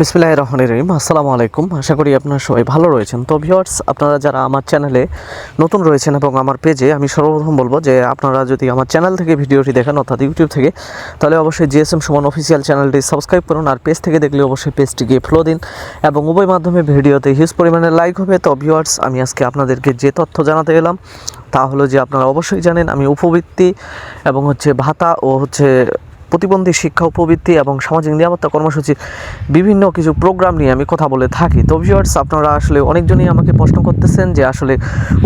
বিসমিল্লাহ রহমান রহিম। আসসালামু আলাইকুম। আশা করি আপনারা সবাই ভালো রয়েছেন। তো ভিউয়ার্স, আপনারা যারা আমার চ্যানেলে নতুন রয়েছেন এবং আমার পেজে, আমি সর্বপ্রথম বলব যে আপনারা যদি আমার চ্যানেল থেকে ভিডিওটি দেখেন, অর্থাৎ ইউটিউব থেকে, তাহলে অবশ্যই জিএসএম সমান অফিসিয়াল চ্যানেলটি সাবস্ক্রাইব করুন আর পেজ থেকে দেখলে অবশ্যই পেজটিকে ফলো দিন এবং উভয় মাধ্যমে ভিডিওতে হিউজ পরিমাণে লাইক হবে। তো ভিউয়ার্স, আমি আজকে আপনাদেরকে যে তথ্য জানাতে এলাম, তা হলো যে আপনারা অবশ্যই জানেন, আমি উপবৃত্তি এবং হচ্ছে ভাতা ও হচ্ছে প্রতিবন্ধী শিক্ষা উপবৃত্তি এবং সামাজিক নিরাপত্তা কর্মসূচির বিভিন্ন কিছু প্রোগ্রাম নিয়ে আমি কথা বলে থাকি। তো ভিউয়ার্স আপনারা আসলে অনেকজনই আমাকে প্রশ্ন করতেছেন যে আসলে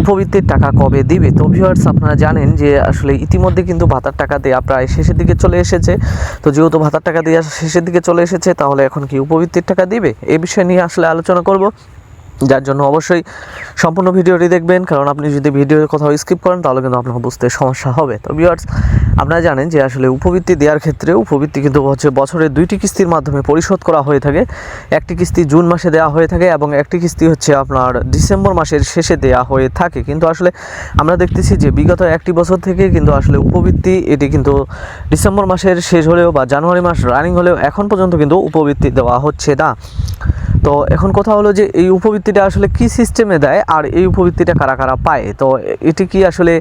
উপবৃত্তির টাকা কবে দিবে? তো ভিউয়ার্স আপনারা জানেন যে আসলে ইতিমধ্যে কিন্তু ভাতার টাকা দেওয়া প্রায় শেষের দিকে চলে এসেছে। তো যেহেতু ভাতার টাকা দেওয়া শেষের দিকে চলে এসেছে, তাহলে এখন কি উপবৃত্তির টাকা দিবে? এ বিষয় নিয়ে আসলে আলোচনা করব। যার জন্য অবশ্যই সম্পূর্ণ ভিডিওটি দেখবেন, কারণ আপনি যদি ভিডিওর কোথাও স্কিপ করেন, তাহলে কিন্তু আপনার বুঝতে সমস্যা হবে। তো ভিউয়ার্স আপনারা জানেন যে আসলে উপবৃত্তি দেওয়ার ক্ষেত্রে উপবৃত্তি কিন্তু হচ্ছে বছরের দুইটি কিস্তির মাধ্যমে পরিশোধ করা হয়ে থাকে। একটি কিস্তি জুন মাসে দেওয়া হয়ে থাকে এবং একটি কিস্তি হচ্ছে আপনার ডিসেম্বর মাসের শেষে দেওয়া হয়ে থাকে। কিন্তু আসলে আমরা দেখতেছি যে বিগত একটি বছর থেকে কিন্তু আসলে উপবৃত্তি এটি কিন্তু ডিসেম্বর মাসের শেষ হলেও বা জানুয়ারি মাস রানিং হলেও এখন পর্যন্ত কিন্তু উপবৃত্তি দেওয়া হচ্ছে না। তো এখন কথা হলো যে এই উপবৃত্তিটা আসলে কি সিস্টেমে দেয় আর এই উপবৃত্তিটা কারা কারা পায়? তো এটি কি আসলে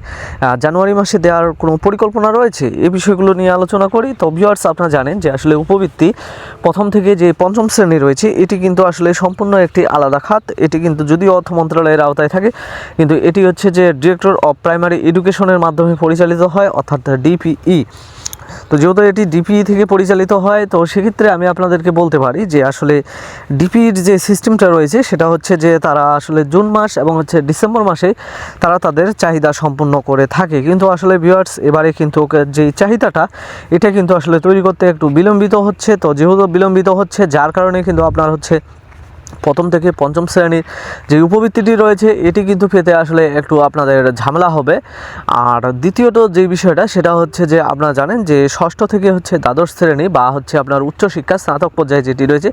জানুয়ারি মাসে দেওয়ার কোনো পরিকল্পনা রয়েছে? এই বিষয়গুলো নিয়ে আলোচনা করি। তো ভিউয়ার্স আপনারা জানেন যে আসলে উপবৃত্তি প্রথম থেকে যে পঞ্চম শ্রেণি রয়েছে, এটি কিন্তু আসলে সম্পূর্ণ একটি আলাদা খাত। এটি কিন্তু যদিও অর্থ মন্ত্রণালয়ের আওতায় থাকে, কিন্তু এটি হচ্ছে যে ডিরেক্টর অফ প্রাইমারি এডুকেশনের মাধ্যমে পরিচালিত হয়, অর্থাৎ ডিপিই তো যেহেতু এটি ডিপিই থেকে পরিচালিত হয়, তো সেক্ষেত্রে আমি আপনাদেরকে বলতে পারি যে আসলে ডিপির যে সিস্টেমটা রয়েছে, সেটা হচ্ছে যে তারা আসলে জুন মাস এবং হচ্ছে ডিসেম্বর মাসে তারা তাদের চাহিদা সম্পূর্ণ করে থাকে। কিন্তু আসলে ভিউয়ার্স এবারে কিন্তু যে চাহিদাটা, এটা কিন্তু আসলে তৈরি করতে একটু বিলম্বিত হচ্ছে। তো যেহেতু বিলম্বিত হচ্ছে, যার কারণে কিন্তু আপনার হচ্ছে প্রথম থেকে পঞ্চম শ্রেণির যে উপবৃত্তিটি রয়েছে, এটি কিন্তু পেতে আসলে একটু আপনাদের ঝামেলা হবে। আর দ্বিতীয়ত যে বিষয়টা, সেটা হচ্ছে যে আপনারা জানেন যে ষষ্ঠ থেকে হচ্ছে দ্বাদশ শ্রেণি বা হচ্ছে আপনার উচ্চশিক্ষা স্নাতক পর্যায়ে যেটি রয়েছে,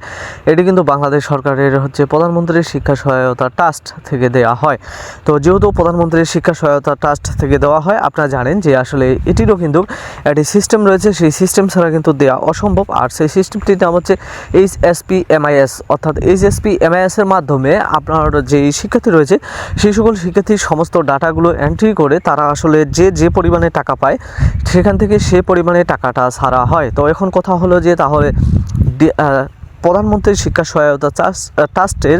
এটি কিন্তু বাংলাদেশ সরকারের হচ্ছে প্রধানমন্ত্রীর শিক্ষা সহায়তা ট্রাস্ট থেকে দেওয়া হয়। তো যেহেতু প্রধানমন্ত্রীর শিক্ষা সহায়তা ট্রাস্ট থেকে দেওয়া হয়, আপনারা জানেন যে আসলে এটিরও কিন্তু একটি সিস্টেম রয়েছে, সেই সিস্টেম ছাড়া কিন্তু দেওয়া অসম্ভব। আর সেই সিস্টেমটির নাম হচ্ছে এইচ এস পি এমআইএস, অর্থাৎ এইচ এস পি এমআইএস এর মাধ্যমে আপনার যে শিক্ষার্থী রয়েছে, সেই সকল শিক্ষার্থীর সমস্ত ডাটাগুলো এন্ট্রি করে তারা আসলে যে যে পরিমাণে টাকা পায়, সেখান থেকে সে পরিমাণে টাকাটা ছাড়া হয়। তো এখন কথা হলো যে তাহলে প্রধানমন্ত্রীর শিক্ষা সহায়তা ট্রাস্টের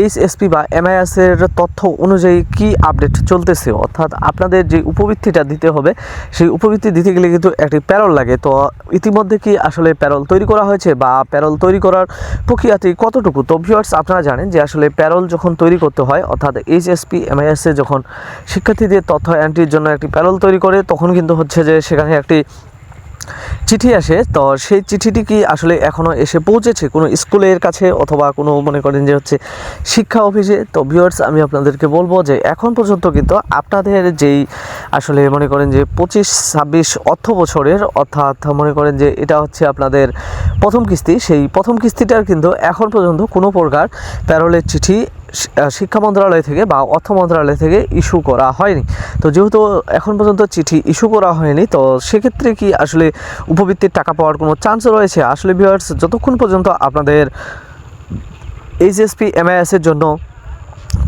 এইচএসপি বা এমআইএস এর তথ্য অনুযায়ী কি আপডেট চলতেছে? অর্থাৎ আপনাদের যে উপবৃত্তিটা দিতে হবে, সেই উপবৃত্তি দিতে গেলে কিন্তু একটি প্যারল লাগে। তো ইতিমধ্যে কি আসলে প্যারল তৈরি করা হয়েছে বা প্যারল তৈরি করার প্রক্রিয়াটি কতটুকু? তো ভিউয়ার্স আপনারা জানেন যে আসলে প্যারল যখন তৈরি করতে হয়, অর্থাৎ এইচএসপি, এমআইএস যখন শিক্ষার্থীদের তথ্য এন্ট্রির জন্য একটি প্যারল তৈরি করে, তখন কিন্তু হচ্ছে যে সেখানে একটি চিঠি আসে, তো সেই চিঠিটি কি আসলে এখনও এসে পৌঁছেছে কোনো স্কুলের কাছে অথবা কোনো মনে করেন যে হচ্ছে শিক্ষা অফিসে? তো ভিউয়ার্স আমি আপনাদেরকে বলব যে এখন পর্যন্ত কিন্তু আপনাদের যেই আসলে মনে করেন যে পঁচিশ, ছাব্বিশ অর্থ বছরের, অর্থাৎ মনে করেন যে এটা হচ্ছে আপনাদের প্রথম কিস্তি, সেই প্রথম কিস্তিটার কিন্তু এখন পর্যন্ত কোনো প্রকার প্যারোলের চিঠি শিক্ষা মন্ত্রণালয় থেকে বা অর্থ মন্ত্রণালয় থেকে ইস্যু করা হয়নি। তো যেহেতু এখন পর্যন্ত চিঠি ইস্যু করা হয়নি, তো সেক্ষেত্রে কি আসলে উপবৃত্তির টাকা পাওয়ার কোনো চান্স রয়েছে? আসলে ভিউয়ার্স যতক্ষণ পর্যন্ত আপনাদের এইচএসপি এমআইএসের জন্য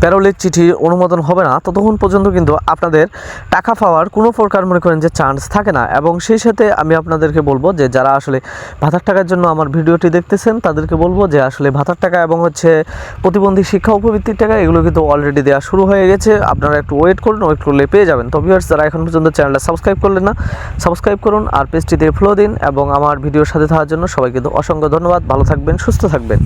প্যারোলের চিঠি অনুমোদন হবে না, ততক্ষণ পর্যন্ত কিন্তু আপনাদের টাকা পাওয়ার কোনো প্রকার মনে করেন যে চান্স থাকে না। এবং সেই সাথে আমি আপনাদেরকে বলব যে যারা আসলে ভাতার টাকার জন্য আমার ভিডিওটি দেখতেছেন, তাদেরকে বলব যে আসলে ভাতার টাকা এবং হচ্ছে প্রতিবন্ধী শিক্ষা উপবৃত্তির টাকা, এগুলো কিন্তু অলরেডি দেওয়া শুরু হয়ে গেছে। আপনারা একটু ওয়েট করুন ওয়েট করলে পেয়ে যাবেন। তো ভিউয়ার্স যারা এখন পর্যন্ত চ্যানেলটা সাবস্ক্রাইব করলেন না সাবস্ক্রাইব করুন আর পেজটিতে ফলো দিন এবং আমার ভিডিওর সাথে থাকার জন্য সবাইকে কিন্তু অসংখ্য ধন্যবাদ। ভালো থাকবেন, সুস্থ থাকবেন।